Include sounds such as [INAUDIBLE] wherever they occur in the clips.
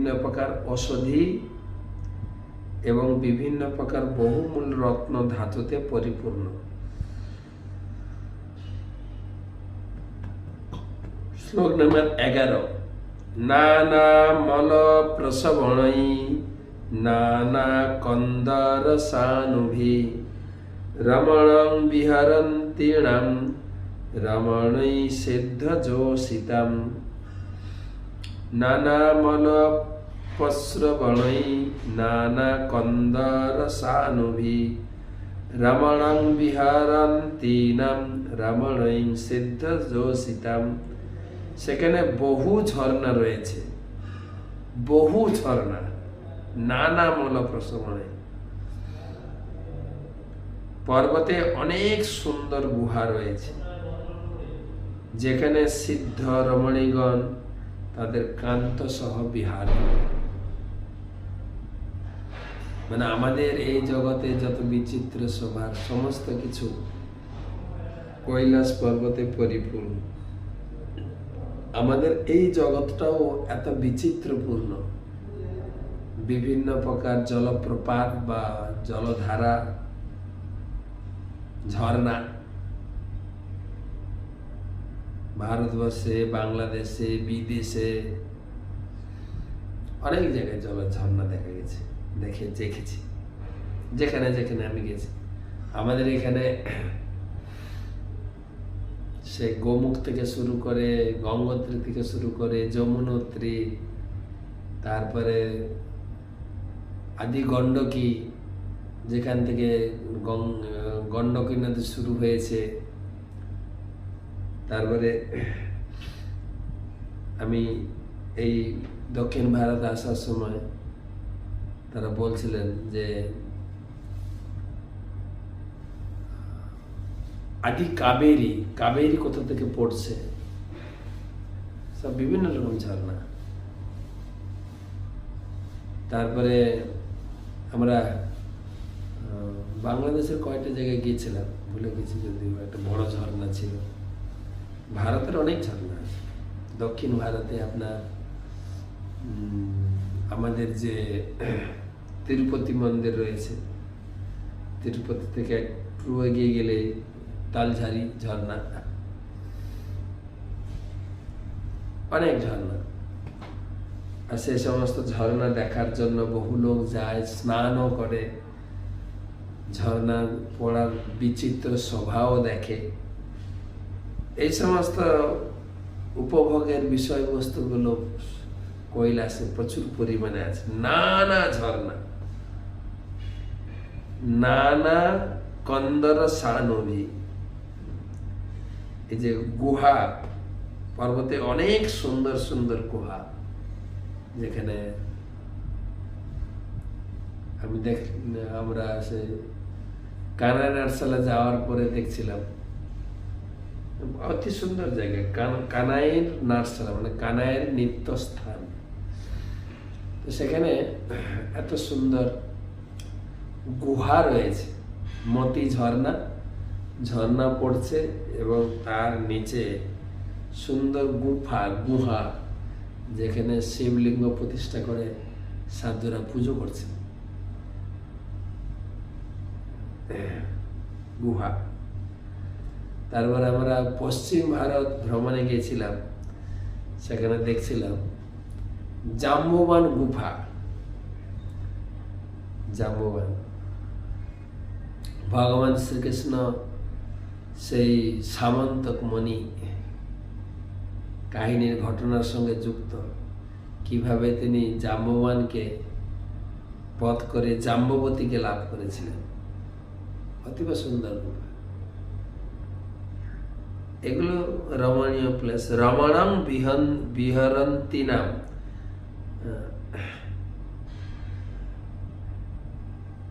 বিভিন্ন প্রকার ঔষধি এবং বিভিন্ন প্রকার বহুমূল রত্ন ধাতুতে পরিপূর্ণ। শ্লোক নম্বর এগারো। নানা মল প্রসবণই নানা কন্দর সানুভি, রমণং বিহরন্তীণাম, রমণৈ সিদ্ধ যোষিতাম নানামল প্রস্রবণৈ নানা কন্দর সানুভি রমণং বিহারন্তীনাম রমণৈ সিদ্ধ যোষিতাম সেখানে বহু ঝর্ণা রয়েছে। বহু ঝর্ণা, নানা মল প্রসবণে পর্বতে অনেক সুন্দর গুহা রয়েছে। যেখানে সিদ্ধ রমণীগণ তাদের কান্ত সহ বিহার করে। মানে আমাদের এই জগতে যত বিচিত্র স্বভাব সমস্ত কিছু কৈলাস পর্বতে পরিপূর্ণ। আমাদের এই জগৎটাও এত বিচিত্রপূর্ণ। বিভিন্ন প্রকার জলপ্রপাত বা জলধারা, ঝর্ণা, ভারতবর্ষে, বাংলাদেশে, বিদেশে, অনেক জায়গায় জলের ঝর্ণা দেখা গেছে। দেখে, দেখেছি। যেখানে যেখানে আমি গেছি। আমাদের এখানে সে গোমুখ থেকে শুরু করে, গঙ্গোত্রী থেকে শুরু করে, যমুনোত্রী, তারপরে আদি গণ্ডকী যেখান থেকে গণ্ডকী নদী শুরু হয়েছে। তারপরে আমি এই দক্ষিণ ভারত আসার সময় তারা বলছিলেন যে, আদি কাবেরি কাবেরি কোথা থেকে পড়ছে? সব বিভিন্ন রকম ঝর্ণা তারপরে আমরা বাংলাদেশের কয়েকটা জায়গায় গিয়েছিলাম, ভুলে গেছি যদিও, একটা বড় ঝর্ণা ছিল। ভারতের অনেক ঝর্ণা আছে। দক্ষিণ ভারতে আপনার আমাদের যে তিরুপতি মন্দির রয়েছে, তিরুপতি থেকে একটু এগিয়ে গেলে তালঝারি ঝর্ণা। অনেক ঝর্ণা। আর সেই সমস্ত ঝর্ণা দেখার জন্য বহু লোক যায়, স্নানও করে। ঝর্ণা পড়ার বিচিত্র শোভাও দেখে। এই সমস্ত উপভোগের বিষয়বস্তুগুলো কৈলাসে প্রচুর পরিমাণে আছে। নানা ঝর্ণা। নানা কন্দর সানবী এই যে গুহা, পর্বতে অনেক সুন্দর সুন্দর গুহা, যেখানে আমি দেখ আমরা সে কানায় নার্সালা যাওয়ার পরে দেখছিলাম। অতি সুন্দর জায়গা। কান- কানাইয়ের নার্সালা মানে কানাইয়ের নিত্য স্থান তো সেখানে এত সুন্দর গুহা রয়েছে। মতি ঝর্ণা ঝর্ণা পড়ছে এবং তার নিচে সুন্দর গুফা, গুহা, যেখানে শিবলিঙ্গ প্রতিষ্ঠা করে সাধুরা পুজো করছে। গুহা। তারপর আমরা পশ্চিম ভারত ভ্রমণে গিয়েছিলাম। সেখানে দেখছিলাম জাম্ববান গুফা। জাম্ববান। ভগবান শ্রীকৃষ্ণ সেই সামন্তক মণি কাহিনীর ঘটনার সঙ্গে যুক্ত। কীভাবে তিনি জাম্ববানকে পথ করে জাম্ববতীকে লাভ করেছিলেন। অতীব সুন্দর গুহা এগুলো রমণীয় প্লেস রমণং বিহন বিহরন্তি নাম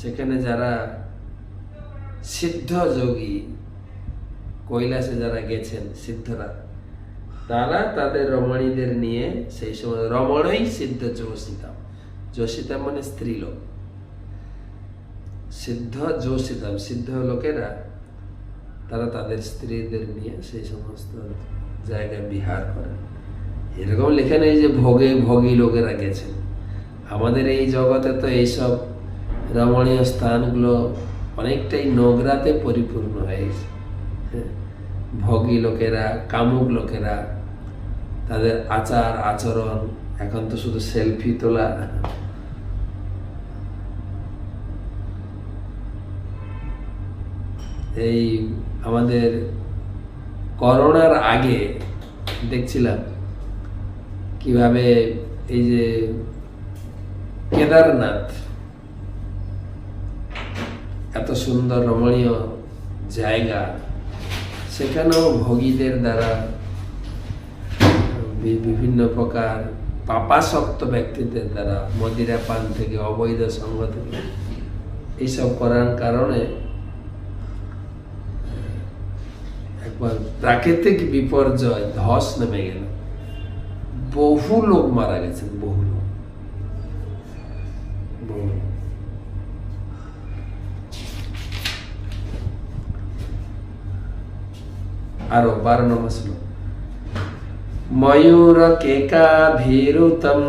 সেখানে যারা সিদ্ধ যোগী, কৈলাসে যারা গেছেন সিদ্ধরা, তারা তাদের রমণীদের নিয়ে সেই সময় রমণই সিদ্ধ যোশিতাম যোশিতাম মানে স্ত্রীলোক। সিদ্ধ যোশিতাম সিদ্ধ লোকেরা, তারা তাদের স্ত্রীদের নিয়ে সেই সমস্ত জায়গায় বিহার করেন। এরকম লেখা নেই যে ভোগে ভোগী লোকেরা গেছেন। আমাদের এই জগতে তো এইসব রমণীয় স্থানগুলো অনেকটাই নোংরাতে পরিপূর্ণ হয়ে গেছে হ্যাঁ। ভোগী লোকেরা, কামুক লোকেরা, তাদের আচার, আচরণ, এখন তো শুধু সেলফি তোলা এই আমাদের করোনার আগে দেখছিলাম কীভাবে এই যে কেদারনাথ এত সুন্দর রমণীয় জায়গা, সেখানেও ভোগীদের দ্বারা বিভিন্ন প্রকার পাপাসক্ত ব্যক্তিদের দ্বারা মদিরা পান থেকে, অবৈধ সঙ্গ থেকে এইসব করার কারণে, একবার প্রাকৃতিক বিপর্যয় ধস নেমে গেল বহু লোক মারা গেছেন, বহু লোক বহু লোক। আরও বারো নম্বর শ্লোক। ময়ূর কেকাভিরুতম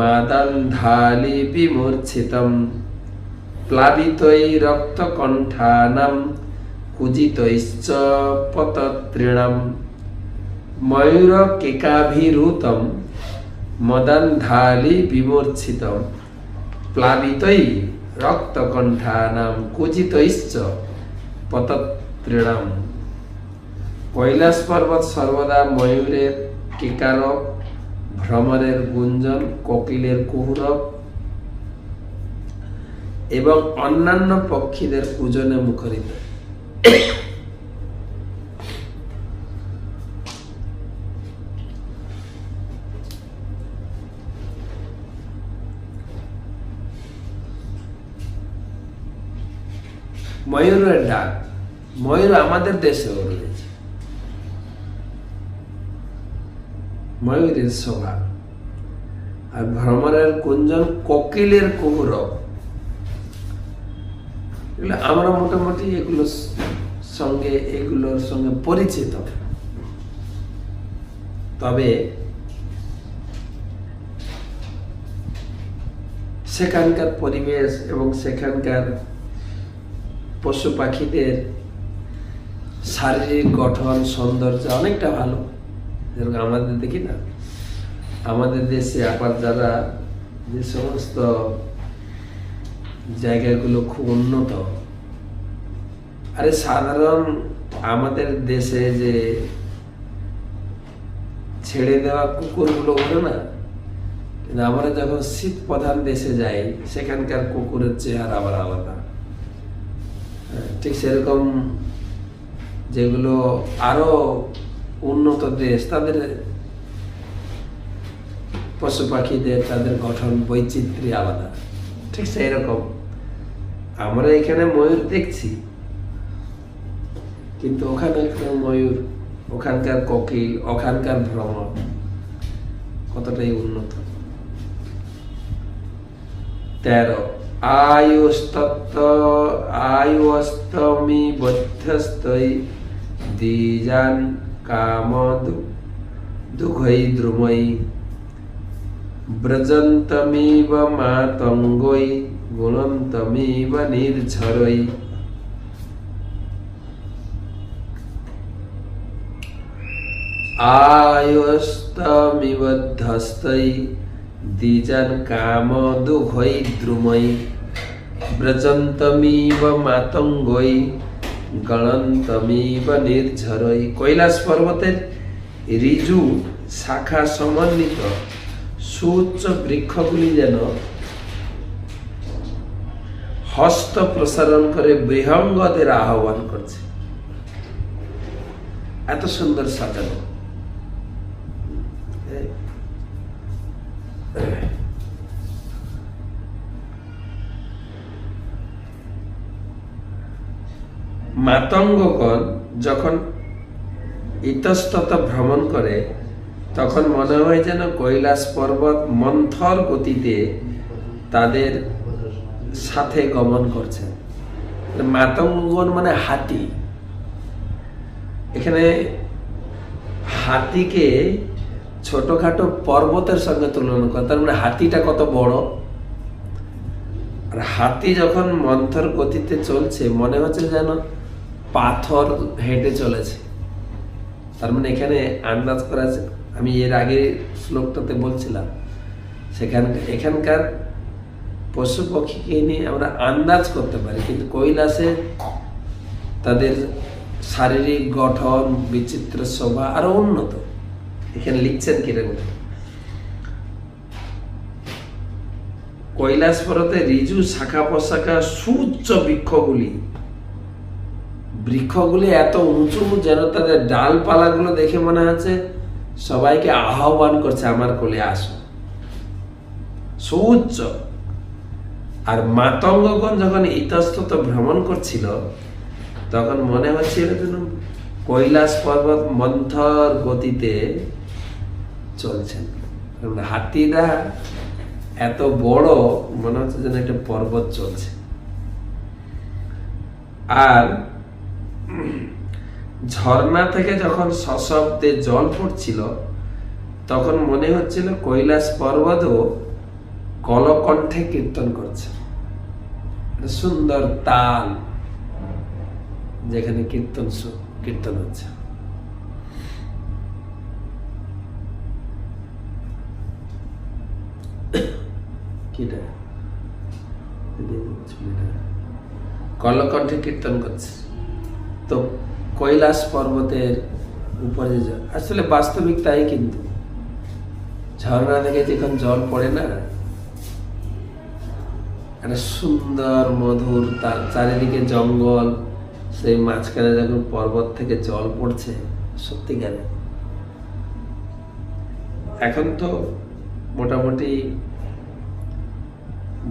মাদন্ধালি বিমূর্ছিতম প্লাবিতৈ রক্তকণ্ঠানাম কুজিতৈশ্চ পততৃণম। ময়ূর কেকাভিরুতম মদন্ধালি বিমূর্ছিতম প্লাবিতৈ রক্তকণ্ঠানাম কুজিতৈশ্চ পততৃণম। কৈলাস পর্বত সর্বদা ময়ূরের কিকারক ভ্রমরের গুঞ্জন, কোকিলের কুহুরব এবং অন্যান্য পক্ষীদের পূজনে মুখরিত। ময়ূরের ডাক, ময়ূর আমাদের দেশে রয়েছে। ময়ূরের শোভা আর ভ্রমরের কুঞ্জন কোকিলের কুহুরব এগুলো আমরা মোটামুটি এগুলো সঙ্গে, এগুলোর সঙ্গে পরিচিত। তবে সেখানকার পরিবেশ এবং সেখানকার পশু পাখিদের শারীরিক গঠন, সৌন্দর্য অনেকটা ভালো। যেরকম আমাদের দেখি না আমাদের দেশে আবার যারা যে সমস্ত জায়গাগুলো খুব উন্নত আরে সাধারণ আমাদের দেশে যে ছেড়ে দেওয়া কুকুরগুলো ওঠে না কিন্তু আমরা যখন শীত প্রধান দেশে যাই সেখানকার কুকুরের চেহারা আবার আলাদা। হ্যাঁ, ঠিক সেরকম যেগুলো আরও উন্নত দেশ, তাদের পশু পাখিদের তাদের গঠন বৈচিত্র্য আলাদা। ঠিক সেই রকম। আমরা এখানে ময়ূর দেখছি। কিন্তু ওখানে ময়ূর, ওখানকার কোকিল, ওখানকার ভ্রমণ কতটাই উন্নত। তেরো আয়ুস্তত্ত আয়ুস্তমি বধ্যস্তৈ দ্বিজান দুঘৈ দ্রুমৈ ব্রজন্তমিব মাতঙ্গৈ গুণন্তমিব নির্ঝরৈ আয়স্তমিবদ্ধস্তৈ দ্বিজান কাম দুঘৈ দ্রুমৈ ব্রজন্তমিব মাতঙ্গৈ গণন্তমিব নির্ঝরৈ কৈলাস পর্বতের রিজু শাখা সমন্বিত সুউচ্চ বৃক্ষগুলি যেন হস্ত প্রসারণ করে বৃহঙ্গদের আহ্বান করছে। এত সুন্দর সাজানো। মাতঙ্গগণ যখন ইতস্তত ভ্রমণ করে, তখন মনে হয় যেন কৈলাস পর্বত মন্থর গতিতে তাদের সাথে গমন করছে। মাতঙ্গগণ মানে হাতি। এখানে হাতিকে ছোটখাটো পর্বতের সঙ্গে তুলনা করে, তার মানে হাতিটা কত বড়? আর হাতি যখন মন্থর গতিতে চলছে, মনে হচ্ছে যেন পাথর হেঁটে চলেছে। তার মানে এখানে আন্দাজ করা আমি এর আগে শ্লোকটাতে বলছিলাম, সেখান, এখানকার পশু পক্ষীকে নিয়ে আমরা আন্দাজ করতে পারি, কিন্তু কৈলাসে তাদের শারীরিক গঠন, বিচিত্র শোভা আরও উন্নত। এখানে লিখছেন কীরকম? কৈলাস পর্বতে রিজু শাখা প্রশাখা সুউচ্চ বৃক্ষগুলি বৃক্ষগুলি এত উঁচু যেন তাদের ডালপালাগুলো দেখে মনে হচ্ছে সবাইকে আহ্বান করছে, আমার কোলে আসো। সুউচ্চ। আর মাতঙ্গগণ যখন ইতস্তত ভ্রমণ করছিল, তখন মনে হচ্ছিল যেন কৈলাস পর্বত মন্থর গতিতে চলছেন হাতিরা এত বড়, মনে হচ্ছে যেন একটা পর্বত চলছে। আর ঝর্ণা থেকে যখন সশব্দে জল পড়ছিল, তখন মনে হচ্ছিল কৈলাস পর্বতও কলকণ্ঠে কীর্তন করছে। সুন্দর তাল যেখানে কীর্তন কীর্তন হচ্ছে। কলকণ্ঠে কীর্তন করছে। তো কৈলাস পর্বতের উপরে আসলে বাস্তবিক তাই কিন্তু। ঝর্ণা থেকে যখন জল পড়ে না, একটা সুন্দর মধুর তার চারিদিকে জঙ্গল, সেই মাঝখানে যখন পর্বত থেকে জল পড়ছে, সত্যিকারে। এখন তো মোটামুটি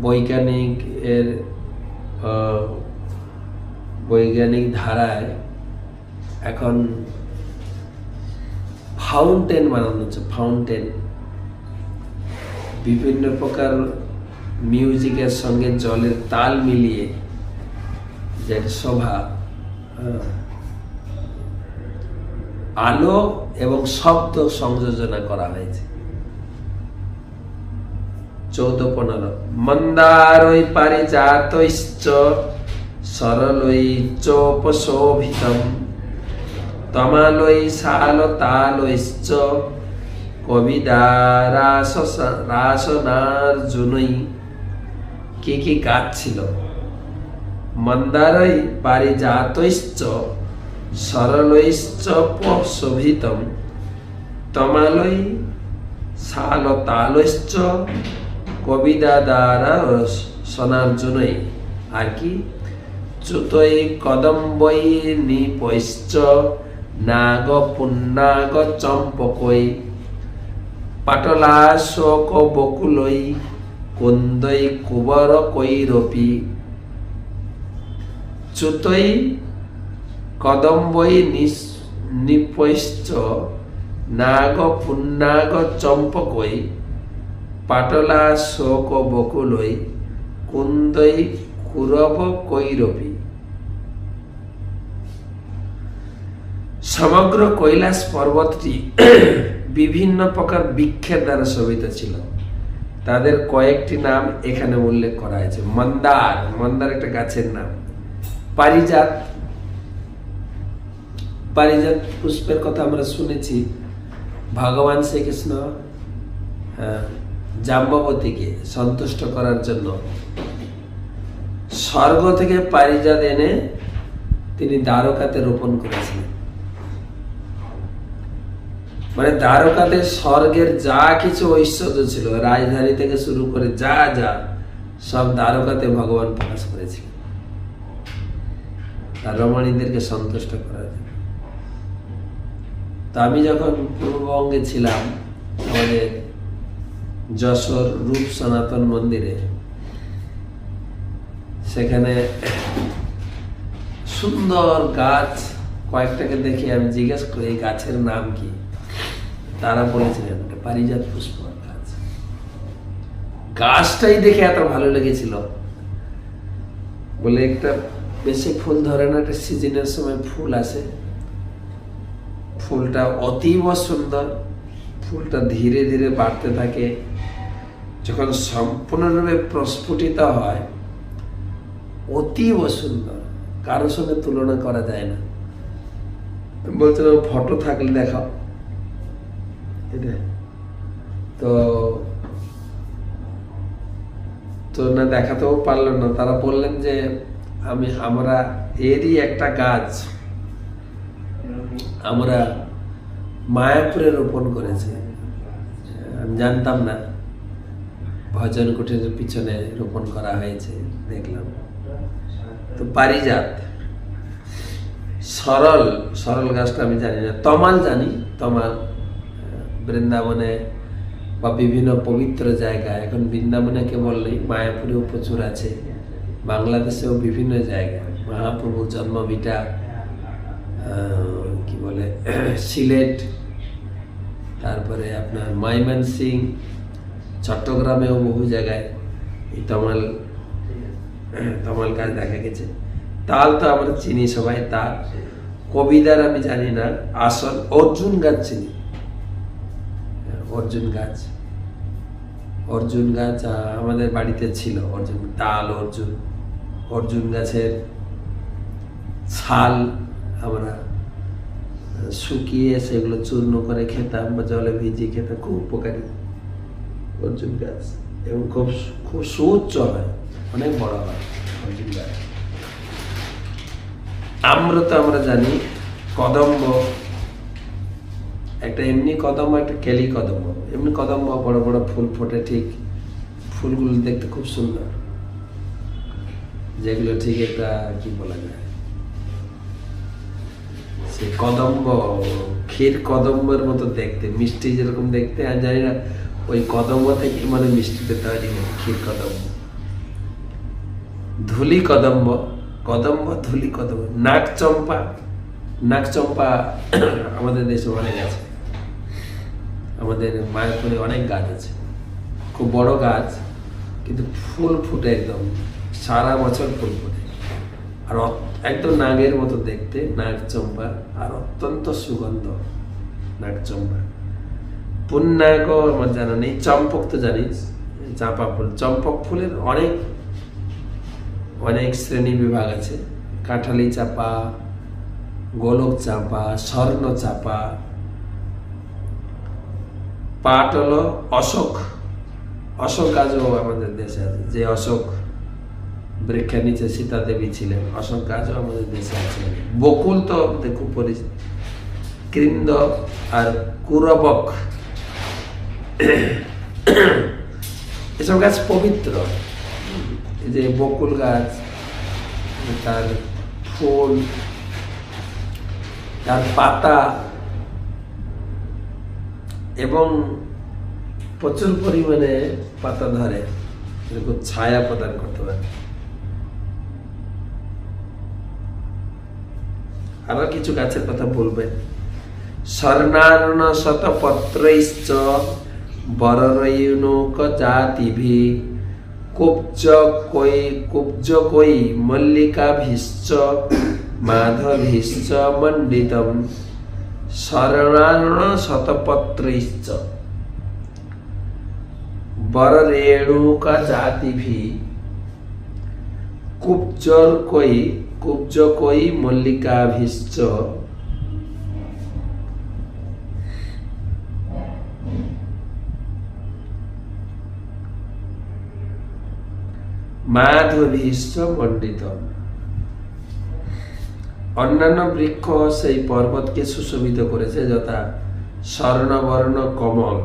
বৈজ্ঞানিক এর বৈজ্ঞানিক ধারায় এখন ফাউন্টেন বানানো হচ্ছে ফাউন্টেন বিভিন্ন প্রকার মিউজিকের সঙ্গে জলের তাল মিলিয়ে যে শোভা আলো এবং শব্দ সংযোজনা করা হয়েছে। চৌদ্দ পনেরো। মন্দারৈ পারিজাতৈশ্চ সরলৈ চোপশোভিতম, তমালৈ শালতালৈশ্চ কবিদারাস রাসনার্জুনই কি কি গাছ ছিল? মন্দারৈ পারিজাতৈশ্চ সরলৈশ্চ শোভিতম তমালৈ শালতালৈশ্চ কবিদা দ্বারা সনার্জুনই আর কি? চুতৈ কদম্বৈ নিপৈশ্চ নাগ পুন্নাগ চম্পকৈ পাটলা শোক বকুলই কুন্দই কুবর কৈরপি চুতৈ কদম্বই নিপৈশ্চ নাগ পুন্নাগ চম্পকই পাটলা শোক বকুলই কুন্দই কুরব কৈরপি সমগ্র কৈলাস পর্বতটি বিভিন্ন প্রকার বৃক্ষের দ্বারা শোভিত ছিল। তাদের কয়েকটি নাম এখানে উল্লেখ করা হয়েছে। মন্দার মন্দার একটা গাছের নাম। পারিজাত পারিজাত পুষ্পের কথা আমরা শুনেছি। ভগবান শ্রীকৃষ্ণ হ্যাঁ, জাম্ববতীকে সন্তুষ্ট করার জন্য। স্বর্গ থেকে পারিজাত এনে তিনি দ্বারকাতে রোপণ করেছিলেন। মানে দ্বারকাতে স্বর্গের যা কিছু ঐশ্বর্য ছিল, রাজধানী থেকে শুরু করে যা যা, সব দ্বারকাতে ভগবান প্রকাশ করেছিলেন। তার রমণীদেরকে সন্তুষ্ট করার জন্য। তা আমি যখন পূর্ববঙ্গে ছিলাম, আমাদের যশোর রূপ সনাতন মন্দিরে, সেখানে সুন্দর গাছ, কয়েকটাকে দেখে আমি জিজ্ঞেস করি গাছের নাম কি? তারা বলেছিলেন পারিজাত পুষ্প গাছ গাছটাই দেখে এত ভালো লেগেছিল। বলে একটা বেশি ফুল ধরে না, একটা সিজনের সময় ফুল আসে। ফুলটা অতীব সুন্দর, ফুলটা ধীরে ধীরে বাড়তে থাকে। যখন সম্পূর্ণরূপে প্রস্ফুটিত হয়, অতীব সুন্দর কারোর সঙ্গে তুলনা করা যায় না। আমি বলছিলাম, ফটো থাকলে দেখাও। তো তো না, দেখাতেও পারল না। তারা বললেন যে আমি, আমরা এরই একটা গাছ আমরা মায়াপুরে রোপণ করেছি। আমি জানতাম না। ভজন কুটিরের পিছনে রোপণ করা হয়েছে, দেখলাম। তো পারিজাত, সরল সরল গাছটা আমি জানি না। তমাল জানি, তমাল। বৃন্দাবনে বা বিভিন্ন পবিত্র জায়গায় এখন বৃন্দাবনে বললেই মায়াপুরেও প্রচুর আছে বাংলাদেশেও বিভিন্ন জায়গা মহাপ্রভুর জন্মভিটা আহ, কি বলে [CLEARS THROAT] সিলেট তারপরে আপনার মাইমান সিং চট্টগ্রামেও বহু জায়গায় এই তমাল [CLEARS THROAT] তমাল গাছ দেখা গেছে। তাল তো আমরা চিনি সবাই তাল। কবিদার আমি জানি না আসল অর্জুন গাছ চিনি। অর্জুন গাছ। অর্জুন গাছ আমাদের বাড়িতে ছিল। অর্জুন তাল, অর্জুন অর্জুন গাছের ছাল আমরা শুকিয়ে সেগুলো চূর্ণ করে খেতাম বা জলে ভিজিয়ে খেতাম। খুব উপকারী অর্জুন গাছ এবং খুব খুব সুউচ্চ হয়। অনেক বড় হয় অর্জুন গাছ। আমরা তো আমরা জানি, কদম্ব একটা এমনি কদম্ব, একটা কেলি কদম্ব। এমনি কদম্ব, বড় বড় ফুল ফোটে ঠিক। ফুলগুলো দেখতে খুব সুন্দর। যেগুলো ঠিক একটা, কি বলা যায়? সে কদম্ব, ক্ষীর কদম্বের মতো দেখতে, মিষ্টি যেরকম দেখতে, আর জানি না, ওই কদম্ব থেকে মানে মিষ্টিতে তৈরি হয়, ক্ষীর কদম্ব। ধুলি কদম্ব কদম্ব, ধুলি কদম্ব। নাক চম্পা নাক চম্পা আমাদের দেশে অনেক আছে। আমাদের মায়াপুরে অনেক গাছ আছে। খুব বড় গাছ, কিন্তু ফুল ফুটে একদম, সারা বছর ফুল ফুটে। আর একদম নাগের মতো দেখতে, নাগ চম্পা, আর অত্যন্ত সুগন্ধ, নাগ চম্পা। পুন্নাগও আমার জানা নেই, চম্পক তো জানিস, চাঁপা ফুল। চম্পক ফুলের অনেক অনেক শ্রেণি বিভাগ আছে। কাঁঠালি চাপা, গোলক চাপা, স্বর্ণ চাপা পাট হলো অশোক। অশোক গাছও আমাদের দেশে আছে। যে অশোক বৃক্ষের নিচে সীতা দেবী ছিলেন, অশোক গাছও আমাদের দেশে আছে। বকুল তো খুব পরিচিত। কৃন্দ আর কুরবক। এসব গাছ পবিত্র। যে বকুল গাছ, তার ফুল, তার পাতা এবং প্রচুর পরিমাণে পাতা ধরে এরকম ছায়া প্রদান করতে পারে। আরও কিছু গাছের কথা বলবেন স্বর্ণারণ শতপত্রৈশ্চ বররয়ুনুক জাতিভি কুব্জ কই কুব্জ কই মল্লিকাভিশ্চ মাধভীশ্চ মণ্ডিতম। शरणारण शतपत्रिश्च। बर रेणुका जाति भी कुब्जर कोई कुब्ज कोई मल्लिकाभिश्च। माधवीश्च मण्डितम। অন্যান্য বৃক্ষ সেই পর্বতকে সুশোভিত করেছে যথা স্বর্ণবর্ণ কমল।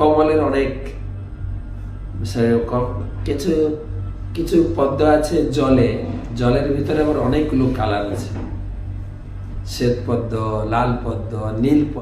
কমলের অনেক কিছু কিছু পদ্ম আছে জলে। জলের ভিতরে আবার অনেকগুলো কালার আছে। শ্বেত পদ্ম, লাল পদ্ম, নীল পদ্ম।